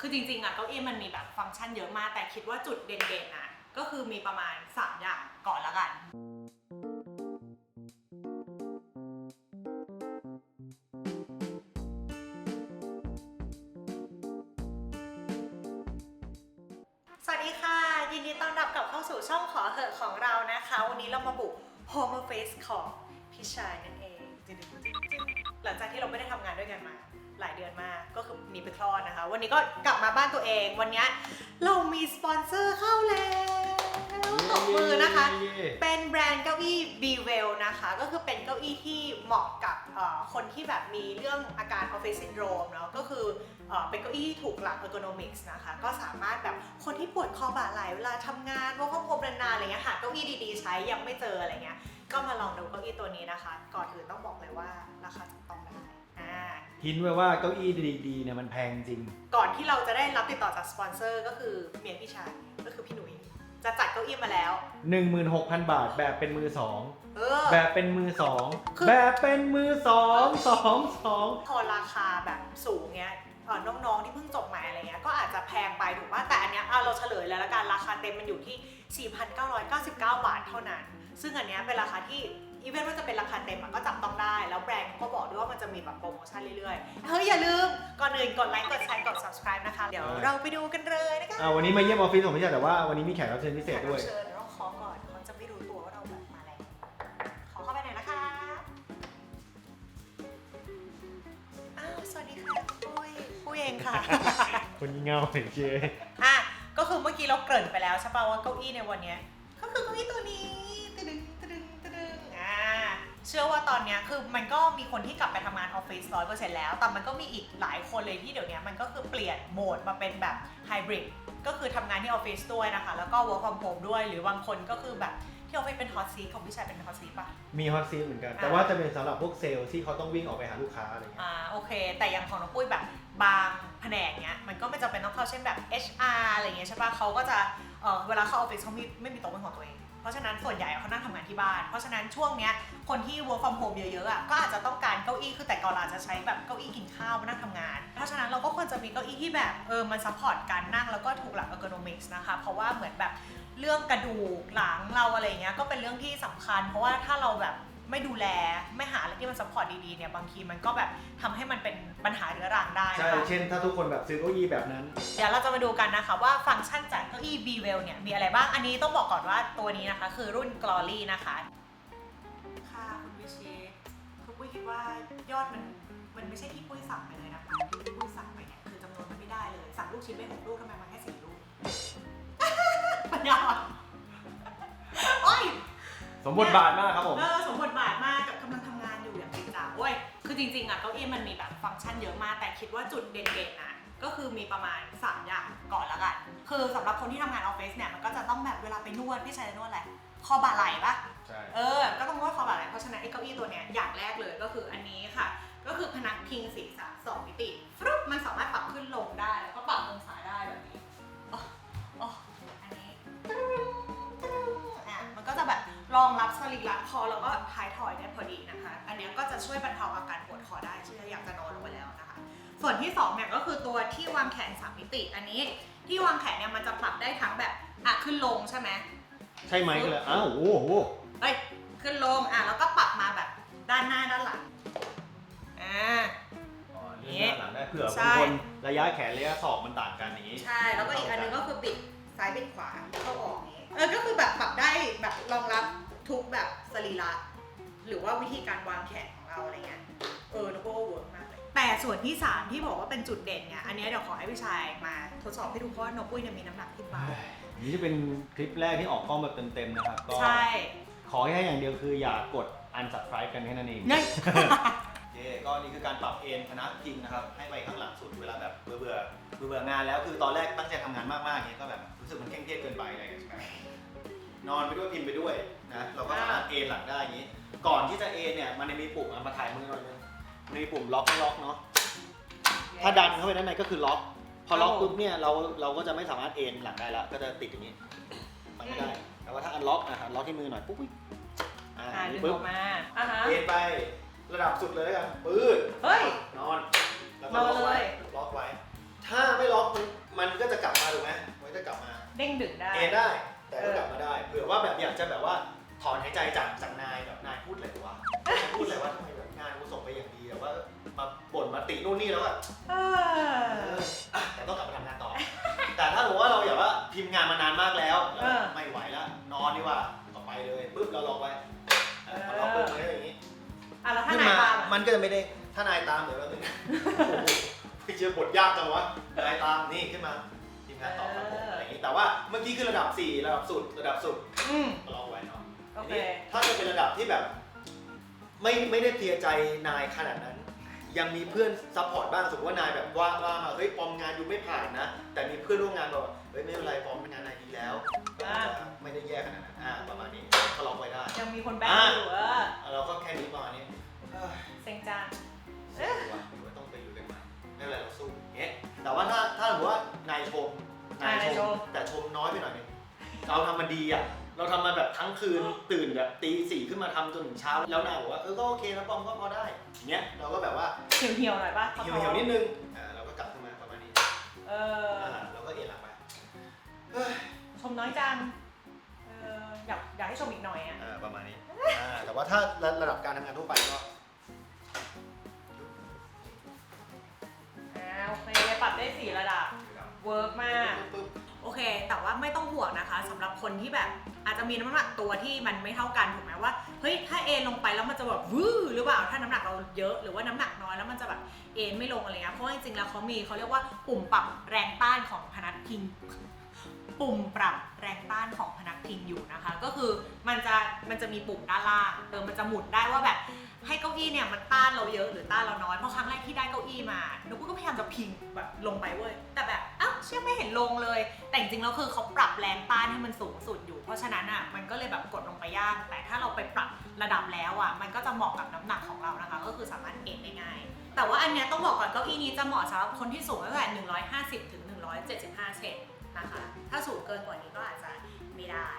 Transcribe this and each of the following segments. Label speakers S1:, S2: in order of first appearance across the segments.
S1: คือจริงๆอะเก้าอี้มันมีแบบฟังก์ชันเยอะมาก แต่คิดว่าจุดเด่นๆอะก็คือมีประมาณ 3 อย่างก่อนละกัน สวัสดีค่ะ ยินดีต้อนรับกลับเข้าสู่ช่องขอเหอะของเรานะคะ วันนี้เรามาบุก Home Office ของพี่ชายนั่นเองหลังจากที่เราไม่ได้ทำงานด้วยกันมา หลายเดือนมากก็คือหนีไปคลอดนะคะ วันนี้ก็กลับมาบ้านตัวเองวันนี้เรามีสปอนเซอร์เข้าแล้วตบมือนะคะ เป็นแบรนด์เก้าอี้ b w e l l นะคะ ก็คือเป็นเก้าอี้ที่เหมาะกับเอ่อคนที่แบบมีเรื่องอาการ Office Syndrome เนาะก็คือเอ่อเป็นเก้าอี้ที่ถูกหลัก ergonomics นะคะ ก็สามารถแบบคนที่ปวดคอบ่าไหล่เวลาทำงานว่าข้อมพนานๆอะไรเงี้ยหาเก้าอี้ดีๆ ใช้ยังไม่เจออะไรเงี้ยก็มาลองดูเก้าอี้ตัวนี้นะคะ ก่อนอื่นต้องบอกเลยว่าราคาจับต้องได้อ่า
S2: ทิ้นไว้ว่าเก้าอี้ดีๆเนี่ยมันแพงจริง
S1: ก่อนที่เราจะได้รับติดต่อจากสปอนเซอร์ก็คือเมียพี่ชายก็คือพี่หนุ่ยจะจัดเก้าอี้มาแล้ว
S2: 16,000 บาทแบบเป็นมือสอง
S1: เออ
S2: แบบเป็นมือสอง
S1: คือ
S2: แบบเป็นมือสองสองสอง
S1: พอราคาแบบสูงเนี้ยเอ่อน้องๆที่เพิ่งจบใหม่อะไรเงี้ยก็อาจจะแพงไปถูกป่ะแต่อันเนี้ยอะเราเฉลยแล้วละกันราคาเต็มมันอยู่ที่ 4,999 บาทเท่านั้น ซึ่งอันเนี้ยเป็นราคาที่ อีเวนต์ว่าจะเป็นราคาเต็มอะก็จับต้องได้ แล้วแบรนด์เขาก็บอกด้วยว่ามันจะมีแบบโปรโมชั่นเรื่อยๆ เฮ้ย อย่าลืม ก่อนอื่นกดไลค์กดแชร์กด subscribe นะคะ เดี๋ยวเราไปดูกันเลยนะคะ
S2: อ่าวันนี้มาเยี่ยมออฟฟิศผมไม่ใช่แต่ว่าวันนี้มีแขกรับเชิญพิเศษด้วย
S1: แขกรับเชิญเดี๋ยวต้องขอก่อนเขาจะไม่รู้ตัวว่าเราแบบมาแล้วขอเข้าไปหน่อยนะคะอ้าวสวัสดีค่ะปุ้ยปุ้ยเองค่ะ
S2: คนเงาเห็นเจ
S1: อะก็คือเมื่อกี้เราเกริ่นไปแล้วใช่ป่าว่าเก้าอี้ในวันเนี้ย ชื่อว่าตอนเนี้ยคือมันก็มีคนที่กลับไปทำงานออฟฟิศร้อยเปอร์เซ็นต์แล้ว แต่มันก็มีอีกหลายคนเลยที่เดี๋ยวนี้มันก็คือเปลี่ยนโหมดมาเป็นแบบไฮบริดก็คือทำงานที่ออฟฟิศด้วยนะคะ แล้วก็ work from home ด้วย หรือบางคนก็คือแบบที่ออฟฟิศเป็นฮอตซีของพี่ชายเป็นฮอตซีป่ะ
S2: มีฮอตซีเหมือนกัน
S1: อ่า
S2: แต่ว่าจะเป็นสำหรับพวกเซลล์ที่เขาต้องวิ่งออกไปหาลูกค้าอะไรเงี้ย
S1: อ่าโอเค แต่อย่างของน้องปุ้ยแบบบางแผนกเนี้ยมันก็ไม่จำเป็นต้องเข้าเช่นแบบ HR อะไรเงี้ยใช่ปะเขาก็จะเออเวลาเข้าออฟฟิศเขาไม่ไม่มีโต๊ะเป็นของตัวเองเพ ราะฉะนั้นส่วนใหญ่เขานั่งทำงานที่บ้าน เพราะฉะนั้นช่วงเนี้ยคนที่ work from home เยอะๆอะก็อาจจะต้องการเก้าอี้คือแต่ก่อนเราอาจจะใช้แบบเก้าอี้กินข้าวมานั่งทำงาน เพราะฉะนั้นเราก็ควรจะมีเก้าอี้ที่แบบเออมันซัพพอร์ตการนั่งแล้วก็ถูกหลัก ergonomics นะคะ เพราะว่าเหมือนแบบเรื่องกระดูกหลังเราอะไรเงี้ยก็เป็นเรื่องที่สำคัญ เพราะว่าถ้าเราแบบไม่ดูแล ที่มันซัพพอร์ตดีๆเนี่ยบางทีมันก็แบบทำให้มันเป็นปัญหาเรื้อรังได้
S2: ใช่
S1: นะคะ
S2: เช่น ถ้าทุกคนแบบซื้อเก้าอี้แบบนั้น
S1: เดี๋ยวเราจะมาดูกันนะคะว่าฟังก์ชันจากเก้าอี้ b w e l l เนี่ยมีอะไรบ้าง อันนี้ต้องบอกก่อนว่าตัวนี้นะคะ คือรุ่น Glory นะคะ ค่ะคุณวิชิตคือปุ้ยคิดว่ายอดมันมันไม่ใช่ที่ปุ้ยสั่งไปเลยนะคะที่ปุ้ยสั่งไปเนี่ยคือจำนวนมันไม่ได้เลย สั่งลูกชิ้นไปหกลูกทำไมมันแค่สี่ลูก ปัญญาอ่อนโอ้ย
S2: สมบทบาทมากครับผม
S1: เออ คือจริงๆอะเก้าอี้มันมีแบบฟังก์ชันเยอะมาก แต่คิดว่าจุดเด่นๆนะก็คือมีประมาณ 3 อย่างก่อนละกัน คือสำหรับคนที่ทำงานออฟฟิศเนี่ยมันก็จะต้องแบบเวลาไปนวดพี่ชายจะนวดอะไรคอบ่าไหล่ปะ
S2: ใช่
S1: เออ ก็ต้องนวดคอบ่าไหล่เพราะฉะนั้นไอ้เก้าอี้ตัวเนี้ยอย่างแรกเลยก็คืออันนี้ค่ะ ก็คือพนักพิงศีรษะสองมิติฟรุบมันสามารถปรับขึ้นลงได้ รองรับสรีระคอแล้วก็ท้ายทอยได้พอดีนะคะ อันเนี้ยก็จะช่วยบรรเทาอาการปวดคอได้ที่อยากจะนอนลงไปแล้วนะคะ ส่วนที่สองเนี่ยก็คือตัวที่วางแขนสามมิติ อันนี้ที่วางแขนเนี่ยมันจะปรับได้ทั้งแบบอะขึ้นลงใช่ไหม
S2: ใช่ไหมก็เลยอ้าวโอ้โห
S1: เอ้ยขึ้นลงอะแล้วก็ปรับมาแบบด้านหน้าด้านหลังอ่า
S2: อ๋อเลื่อนหน้าหลังได้เผื่อ
S1: ใช่
S2: บางคนระยะแขนระยะศอกมันต่างกันอย่างนี้
S1: ใช่แล้วก็อีกอันหนึงก็คือบิดซ้ายบิดขวาเข้าออกนี้เออก็คือแบบปรับได้แบบรองรับ ทุกแบบสรีระหรือว่าวิธีการวางแขนของเราอะไรเงี้ยเออแล้วก็เวิร์กมากเลยแต่ส่วนที่สามที่บอกว่าเป็นจุดเด่นเนี่ยอันเนี้ยเดี๋ยวขอให้พี่ชายมาทดสอบให้ดูเพราะว่าน้องปุ้ยเนี่ยมีน้ำหนักที่เบา
S2: นี่จะเป็นคลิปแรกที่ออกกล้องแบบเต็มๆนะครับ ก็
S1: ใช่
S2: ขอแค่อย่างเดียวคืออย่ากด unsubscribe กันแค่นั้นเอง
S1: เนี่ย
S2: โอเคก็นี่คือการปรับเอนพนักพิงนะครับ ให้ไปข้างหลังสุดเวลาแบบเบื่อเบื่อเบื่อเบื่องานแล้วคือตอนแรกตั้งใจทำงานมากๆเงี้ยก็แบบรู้สึกมันเคร่งเครียดเกินไปอะไรอย่างเงี้ยใช่ไหม นอนไปด้วยพิมพ์ไปด้วยนะเราก็สามารถเอนหลังได้อย่างนี้ ก่อนที่จะเอนเนี่ยมันจะมีปุ่มอะมาถ่ายมือหน่อยนึงมันมีปุ่มล็อกไม่ล็อกเนาะถ้าดันเข้าไปด้านในก็คือล็อก พอล็อกปุ๊บเนี่ยเราเราก็จะไม่สามารถเอนหลังได้ละก็จะติดอย่างนี้ มันไม่ได้ แต่ว่าถ้าอันล็อกนะครับล็อกที่มือหน่อยปุ๊บอุ๊ยอ่า
S1: อ่า
S2: อย่าง
S1: ดึ
S2: นี้
S1: ง
S2: ปุ๊
S1: อบอกมาอะฮะ
S2: เอนไประดับสุดเลยแล้วกันปื้ด
S1: เฮ้ย
S2: นอน มา
S1: ตามอะ
S2: มันก็จะไม่ได้ถ้านายตามเดี๋ยวเราถึงโอ้โหไปเจอบทยากจังวะนายตามนี่ขึ้นมาทีมงานตอบครับผมอะไรอย่างนี้แต่ว่าเมื่อกี้คือระดับ 4 ระดับสุดระดับสุด
S1: อืม
S2: ลองไว้เนาะ
S1: โอเค
S2: ทีนี้ถ้าจะเป็นระดับที่แบบ ไม่ไม่ได้เพลียใจนายขนาดนั้น ยังมีเพื่อนซัพพอร์ตบ้างสมมติว่านายแบบว่าว่ามาเฮ้ยปอมงานอยู่ไม่ผ่านนะ แต่มีเพื่อนร่วมงานบอกว่าเฮ้ยไม่เป็นไรปอมงานนายดีแล้วก็อาจจะไม่ได้แย่ขนาดนั้นอ่าประมาณนี้ก็ลองไว้ได้
S1: ยังมีคนแบก
S2: อะ
S1: อยู่เออ
S2: เราก็แค่นี้ประมาณนี้เอ้ย
S1: เซ็งจัง
S2: เสียตัวหรือว่าต้องไปอยู่กันใหม่ไม่เป็นไรเราสู้เงี้ยแต่ว่าถ้าถ้าสมมติว่านายชมนายชม แต่ชมน้อยไปหน่อยนึงเราทำมันดีอะ เราทำมาแบบทั้งคืนตื่นแบบตีสี่ขึ้นมาทำจนถึงเช้า แล้วนายบอกว่าเออก็โอเคนะปอมก็พอได้อย่างเงี้ยเราก็แบบว่า
S1: เหี่ยวเหี่ยวๆหน่อยป่ะ
S2: เหี่ยวเหี่ยวๆนิดนึงอ่าเราก็กลับขึ้นมาประมาณนี้
S1: เออ
S2: อ่าเราก็เอ็นหลังไปเฮ้ย
S1: ชมน้อยจังเอออยากอยากให้ชมอีกหน่อยอะ
S2: อ่าประมาณนี้อ่าแต่ว่าถ้าระระดับการทำงานทั่วไปก็
S1: ปรับได้สี่ระดับ เวิร์กมาก โอเค แต่ว่าไม่ต้องห่วงนะคะสำหรับคนที่แบบอาจจะมีน้ำหนักตัวที่มันไม่เท่ากันถูกไหมว่าเฮ้ยถ้าเอนลงไปแล้วมันจะแบบวื้อหรือเปล่าถ้าน้ำหนักเราเยอะหรือว่าน้ำหนักน้อยแล้วมันจะแบบเอนไม่ลงอะไรเงี้ยเพราะว่าจริงๆแล้วเขามีเขาเรียกว่าปุ่มปรับแรงต้านของพนักพิง ปุ่มปรับแรงต้านของพนักพิงอยู่นะคะ ก็คือมันจะมันจะมีปุ่มด้านล่างเออมันจะหมุนได้ว่าแบบให้เก้าอี้เนี่ยมันต้านเราเยอะหรือต้านเราน้อยเพราะครั้งแรกที่ได้เก้าอี้มานุกก็พยายามจะพิงแบบลงไปเว้ยแต่แบบอ้าวเชื่อไม่เห็นลงเลย แต่จริงๆแล้วคือเขาปรับแรงต้านให้มันสูงสุดอยู่ เพราะฉะนั้นอะมันก็เลยแบบกดลงไปยากแต่ถ้าเราไปปรับระดับแล้วอะมันก็จะเหมาะกับน้ำหนักของเรานะคะ ก็คือสามารถเอนได้ง่ายแต่ว่าอันเนี้ยต้องบอกก่อนเก้าอี้นี้จะเหมาะสำหรับคนที่สูงตั้งแต่150ถึง175เซน นกว่านี้ก็อาจจะไม่ได้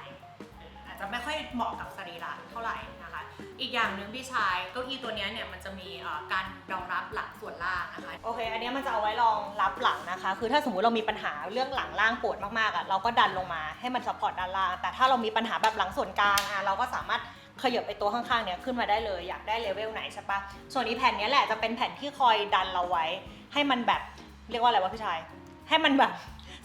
S1: อาจจะไม่ค่อยเหมาะกับสรีระเท่าไหร่นะคะ อีกอย่างหนึ่งพี่ชายเก้าอี้ตัวนี้เนี่ยมันจะมีการรองรับหลังส่วนล่างนะคะ โอเค อันนี้มันจะเอาไว้รองรับหลังนะคะ คือถ้าสมมุติเรามีปัญหาเรื่องหลังล่างปวดมากๆอะเราก็ดันลงมาให้มันซัพพอร์ตด้านล่าง แต่ถ้าเรามีปัญหาแบบหลังส่วนกลางอะเราก็สามารถขยับไอตัวข้างๆเนี่ยขึ้นมาได้เลยอยากได้เลเวลไหนใช่ปะส่วนอีแผ่นนี้แหละจะเป็นแผ่นที่คอยดันเราไว้ ให้มันแบบเรียกว่าอะไรวะพี่ชาย ให้มันแบบ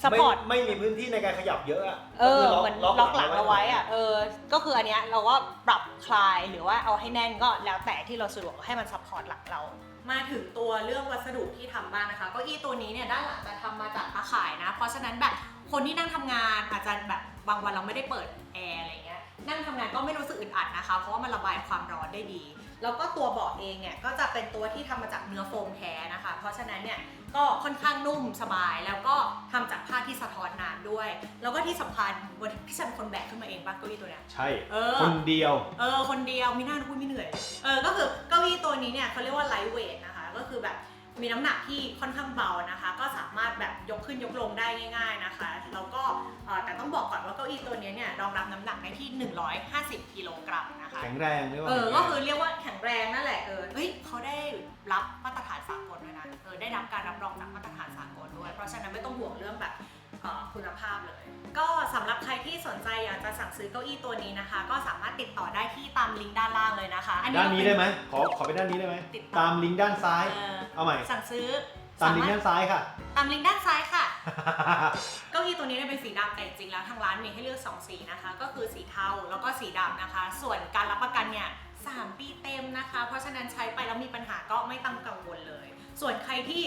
S1: ซัพพอร์ต
S2: ไม่ไม่มีพื้นที่ในการขยับเยอะอะ
S1: เออ
S2: ก็คื
S1: เหมือนล็อกหลังเราไว้อะเออ ก็คืออันเนี้ยเราก็ปรับคลายหรือว่าเอาให้แน่นก็แล้วแต่ที่เราสะดวกให้มันซัพพอร์ตหลังเรา มาถึงตัวเรื่องวัสดุที่ทำบ้างนะคะเก็อี้ตัวนี้เนี่ยด้านหลังจะทำมาจากตะข่ายนะ เพราะฉะนั้นแบบคนที่นั่งทำงานอาจจะแบบบางวันเราไม่ได้เปิดแอร์อะไรเงี้ยนั่งทำงานก็ไม่รู้สึกอึดอัดนะคะ เพราะว่ามันระบายความร้อนได้ดี แล้วก็ตัวเบาะเองเนี่ยก็จะเป็นตัวที่ทำมาจากเนื้อโฟมแท้นะคะ เพราะฉะนั้นเนี่ยก็ค่อนข้างนุ่มสบายแล้วก็ทำ ด้วย แล้วก็ที่สำคัญวันที่พี่ชันเป็นคนแบกขึ้นมาเองปะเก้าอี้ตัวเนี้ย
S2: ใช่
S1: เออ
S2: คนเดียว
S1: เออ คนเดียวมีหน้าพูดไม่เหนื่อย เออ ก็คือเก้าอี้ตัวนี้เนี่ยเขาเรียกว่าไลท์เวทนะคะ ก็คือแบบมีน้ำหนักที่ค่อนข้างเบานะคะ ก็สามารถแบบยกขึ้นยกลงได้ง่าย ๆนะคะ แล้วก็เอ่อแต่ต้องบอกก่อนว่าเก้าอี้ตัวนี้เนี่ยรองรับน้ำหนักได้ที่ 150กิโลกรัมนะคะ
S2: แข็งแรงเรียกว่า
S1: เออ ก็คือเรียกว่าแข็งแรงนั่นแหละ เออ เฮ้ยเขาได้รับมาตรฐานสากลด้วยนะ เออ ได้รับการรับรองจากมาตรฐานสากลด้วย เพราะฉะนั้นไม่ต้องห่วงเรื่องแบบเอ่อ คุณภาพเลย ก็สำหรับใครที่สนใจอยากจะสั่งซื้อเก้าอี้ตัวนี้นะคะ ก็สามารถติดต่อได้ที่ตามลิงก์ด้านล่างเลยนะคะอันนี้
S2: ด้านนี้
S1: ก็เป็
S2: ได้ไหมขอขอไปด้านนี้ได้ไหม
S1: ติดต่อ
S2: ตามลิงก์ด้านซ้าย
S1: เออ
S2: เอาใหม่
S1: สั่งซื้อ
S2: ตามลิงก์
S1: ส
S2: ด้านซ้ายค่ะ
S1: ตามลิงก์ด้านซ้ายค่ะ เก้าอี้ตัวนี้เนี่ยเป็นสีดำแต่จริงๆแล้วทางร้านมีให้เลือก 2 สีนะคะ ก็คือสีเทาแล้วก็สีดำนะคะ ส่วนการรับประกันเนี่ย3ปีเต็มนะคะ เพราะฉะนั้นใช้ไปแล้วมีปัญหาก็ไม่ต้องกังวลเลย ส่วนใครที่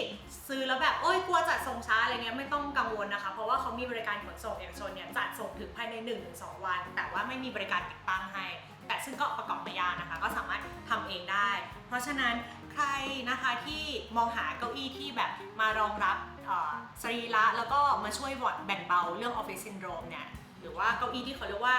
S1: ซื้อแล้วแบบโอ้ยกลัวจัดส่งช้าอะไรเงี้ยไม่ต้องกังวลนะคะ เพราะว่าเขามีบริการขนส่งเอกชนเนี่ยจัดส่งถึงภายใน 1-2 วัน แต่ว่าไม่มีบริการติดตั้งให้ แต่ซึ่งก็ประกอบไม่ยากนะคะ ก็สามารถทำเองได้ เพราะฉะนั้นใครนะคะที่มองหาเก้าอี้ที่แบบมารองรับสรีระแล้วก็มาช่วยแบ่งเบาเรื่องออฟฟิศซินโดรมเนี่ยหรือว่าเก้าอี้ที่เขาเรียกว่า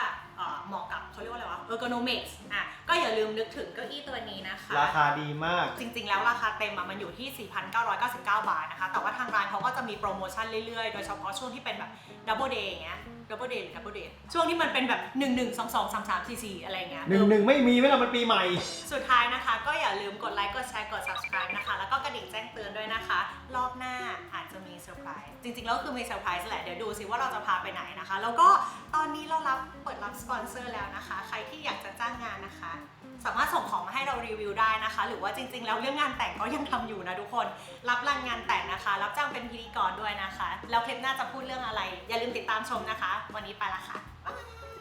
S1: เหมาะกับเขาเรียกว่าอะไรวะ ergonomics อะก็อ ย่าลืมนึกถึงเก้าอี้ตัวนี้นะคะ
S2: ราคาดีมาก
S1: จริงๆ แล้วราคาเต็มอะมันอยู่ที่ 4,999 บาทนะคะ แต่ว่าทางร้านเขาก็จะมีโปรโมชั่นเรื่อยๆ โดยเฉพาะช่วงที่เป็นแบบดับเบิลเดย์อย่างเงี้ยดับเบิลเดย์หรือดับเบิลเดย์ช่วงที่มันเป็นแบบ 1 1 2 2 3 3 4 4 อะไรเงี้ย
S2: หนึ่งหนึ่งไม่มีไม่หรอกมันปีใหม่
S1: สุดท้ายนะคะ ก็อย่าลืมกดไลค์ กดแชร์ กด subscribe นะคะ แล้วก็กระดิ่งแจ้งเตือนด้วยนะคะ รอบหน้าอาจจะมีเซอร์ไพรส์จริงๆแล้วคือมีเซอร์ไพรส์แหละ เดี๋ยวดูซิว่าเราจะพาไปไหนนะคะ แล้วก็ตอนนี้เรารับเปิดรับสปอนเซอร์แล้วนะคะ ใครที่อยากจะจ้างงานนะคะ สามารถส่งของมาให้เรารีวิวได้นะคะ หรือว่าจริง ๆ แล้วเรื่องงานแต่งก็ยังทำอยู่นะทุกคน รับรางงานแต่งนะคะ รับจ้างเป็นพิธีกรด้วยนะคะ แล้วคลิปหน้าจะพูดเรื่องอะไร อย่าลืมติดตามชมนะคะ วันนี้ไปละค่ะบ๊ายบาย